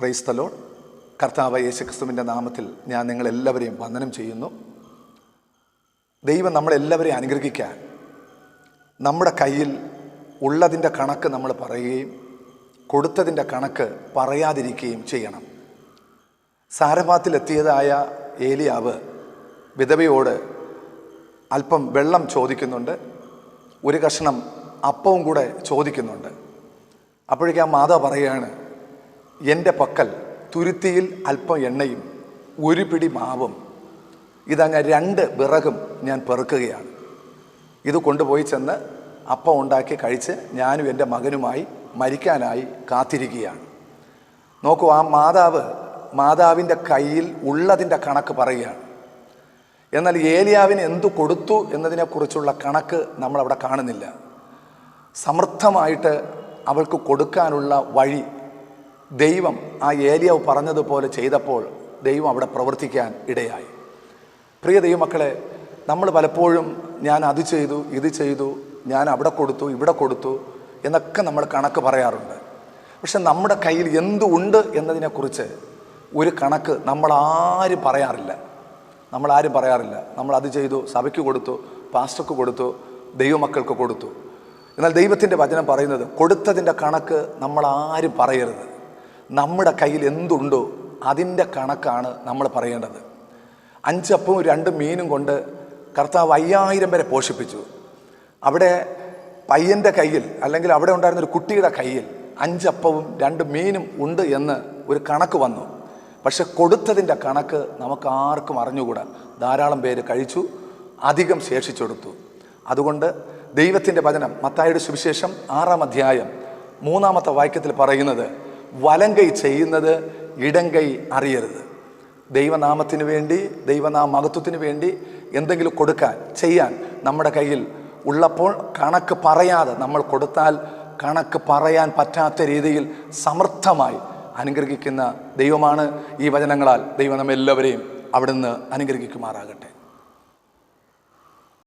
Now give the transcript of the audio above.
പ്രൈസ്തലോൺ കർത്താവ് യേശുക്രിസ്തുവിന്റെ നാമത്തിൽ ഞാൻ നിങ്ങളെല്ലാവരെയും വന്ദനം ചെയ്യുന്നു. ദൈവം നമ്മളെല്ലാവരെയും അനുഗ്രഹിക്കാൻ നമ്മുടെ കയ്യിൽ ഉള്ളതിന്റെ കണക്ക് നമ്മൾ പറയുകയും കൊടുത്തതിന്റെ കണക്ക് പറയാതിരിക്കുകയും ചെയ്യണം. സാരഭാത്തിലെത്തിയതായ ഏലിയാവ് വിധവയോട് അല്പം വെള്ളം ചോദിക്കുന്നുണ്ട്. ഒരു കഷ്ണം അപ്പവും കൂടെ ചോദിക്കുന്നുണ്ട്. അപ്പോഴേക്കും ആ മാതാവ് പറയുകയാണ് എന്റെ പക്കൽ തുരുത്തിയിൽ അല്പം എണ്ണയും ഒരു പിടി മാവും. ഇതങ്ങ് രണ്ട് വിറകും ഞാൻ പെറുക്കുകയാണ്. ഇത് കൊണ്ടുപോയി ചെന്ന് അപ്പം ഉണ്ടാക്കി കഴിച്ച് ഞാനും എന്റെ മകനുമായി മരിക്കാനായി കാത്തിരിക്കുകയാണ്. നോക്കൂ ആ മാതാവ് മാതാവിന്റെ കയ്യിൽ ഉള്ളതിന്റെ കണക്ക് പറയുകയാണ്. എന്നാൽ ഏലിയാവിന് എന്തു കൊടുത്തു എന്നതിനെക്കുറിച്ചുള്ള കണക്ക് നമ്മളവിടെ കാണുന്നില്ല. സമൃദ്ധമായിട്ട് അവൾക്ക് കൊടുക്കാനുള്ള വഴി ദൈവം ആ ഏലിയാവ് പറഞ്ഞതുപോലെ ചെയ്തപ്പോൾ ദൈവം അവിടെ പ്രവർത്തിക്കാൻ ഇടയായി. പ്രിയ ദൈവമക്കളെ നമ്മൾ പലപ്പോഴും ഞാൻ അത് ചെയ്തു ഇത് ചെയ്തു ഞാൻ അവിടെ കൊടുത്തു ഇവിടെ കൊടുത്തു എന്നൊക്കെ നമ്മൾ കണക്ക് പറയാറുണ്ട്. പക്ഷെ നമ്മുടെ കയ്യിൽ എന്തുണ്ട് എന്നതിനെക്കുറിച്ച് ഒരു കണക്ക് നമ്മൾ ആരും പറയാറില്ല. നമ്മൾ ആരും പറയാറില്ല. നമ്മൾ അത് ചെയ്തു സഭയ്ക്ക് കൊടുത്തു പാസ്റ്റർക്ക് കൊടുത്തു ദൈവമക്കൾക്ക് കൊടുത്തു. എന്നാൽ ദൈവത്തിന്റെ വചനം പറയുന്നത് കൊടുത്തതിന്റെ കണക്ക് നമ്മൾ ആരും പറയരുത്. നമ്മുടെ കയ്യിൽ എന്തുണ്ടോ അതിന്റെ കണക്കാണ് നമ്മൾ പറയേണ്ടത്. അഞ്ചപ്പവും രണ്ട് മീനും കൊണ്ട് കർത്താവ് അയ്യായിരം വരെ പോഷിപ്പിച്ചു. അവിടെ പയ്യന്റെ കയ്യിൽ അല്ലെങ്കിൽ അവിടെ ഉണ്ടായിരുന്ന ഒരു കുട്ടിയുടെ കയ്യിൽ അഞ്ചപ്പവും രണ്ട് മീനും ഉണ്ട് എന്ന് ഒരു കണക്ക് വന്നു. പക്ഷെ കൊടുത്തതിന്റെ കണക്ക് നമുക്ക് ആർക്കും അറിഞ്ഞുകൂടാ. ധാരാളം പേര് കഴിച്ചു അധികം ശേഷിച്ചെടുത്തു. അതുകൊണ്ട് ദൈവത്തിന്റെ വചനം മത്തായുടെ സുവിശേഷം ആറാം അധ്യായം മൂന്നാമത്തെ വാക്യത്തിൽ പറയുന്നത് വലങ്കൈ ചെയ്യുന്നത് ഇടങ്കൈ അറിയരുത്. ദൈവനാമത്തിന് വേണ്ടി ദൈവനാമ മഹത്വത്തിന് വേണ്ടി എന്തെങ്കിലും കൊടുക്കാൻ ചെയ്യാൻ നമ്മുടെ കയ്യിൽ ഉള്ളപ്പോൾ കണക്ക് പറയാതെ നമ്മൾ കൊടുത്താൽ കണക്ക് പറയാൻ പറ്റാത്ത രീതിയിൽ സമർത്ഥമായി അനുഗ്രഹിക്കുന്ന ദൈവമാണ് ഈ വചനങ്ങളാൽ ദൈവം നമ്മെല്ലാവരെയും അവിടുന്ന് അനുഗ്രഹിക്കുമാറാകട്ടെ.